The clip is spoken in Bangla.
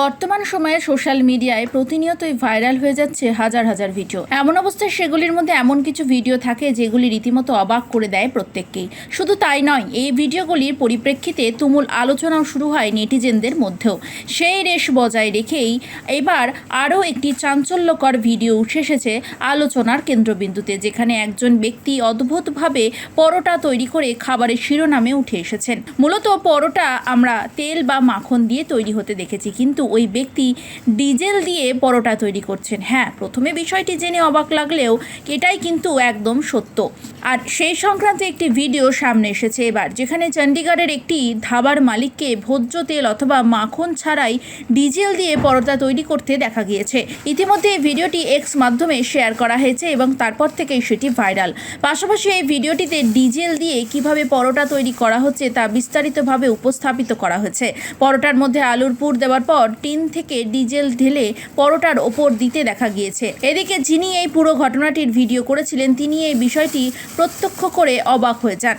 বর্তমান সময়ে সোশ্যাল মিডিয়ায় প্রতিনিয়তই ভাইরাল হয়ে যাচ্ছে হাজার হাজার ভিডিও। এমন অবস্থায় সেগুলির মধ্যে এমন কিছু ভিডিও থাকে যেগুলি রীতিমতো অবাক করে দেয় প্রত্যেককেই। শুধু তাই নয়, এই ভিডিওগুলির পরিপ্রেক্ষিতে তুমুল আলোচনাও শুরু হয় নেটিজেনদের মধ্যেও। সেই রেশ বজায় রেখেই এবার আরও একটি চাঞ্চল্যকর ভিডিও উঠে এসেছে আলোচনার কেন্দ্রবিন্দুতে, যেখানে একজন ব্যক্তি অদ্ভুতভাবে পরোটা তৈরি করে খাবারের শিরোনামে উঠে এসেছেন। মূলত পরোটা আমরা তেল বা মাখন দিয়ে তৈরি হতে দেখেছি, কিন্তু ওই ব্যক্তি ডিজেল দিয়ে পরোটা তৈরি করছেন। হ্যাঁ প্রথমে বিষয়টি জেনে অবাক লাগলেও এটাই কিন্তু একদম সত্য। আর সেই সংক্রান্ত একটি ভিডিও সামনে এসেছে এবার, যেখানে চণ্ডীগড়ের একটি ধাবার মালিককে ভোজ্য তেল অথবা মাখন ছাড়াই ডিজেল দিয়ে পরোটা তৈরি করতে দেখা গিয়েছে। ইতিমধ্যে এই ভিডিওটি এক্স মাধ্যমে শেয়ার করা হয়েছে এবং তারপর থেকেই সেটি ভাইরাল। পাশাপাশি এই ভিডিওটিতে ডিজেল দিয়ে কীভাবে পরোটা তৈরি করা হচ্ছে তা বিস্তারিতভাবে উপস্থাপিত করা হয়েছে। পরোটার মধ্যে আলুর পুর দেওয়ার পর টিন থেকে ডিজেল ঢেলে পরোটার ওপর দিতে দেখা গিয়েছে। এদিকে যিনি এই পুরো ঘটনাটির ভিডিও করেছিলেন, তিনি এই বিষয়টি প্রত্যক্ষ করে অবাক হয়ে যান।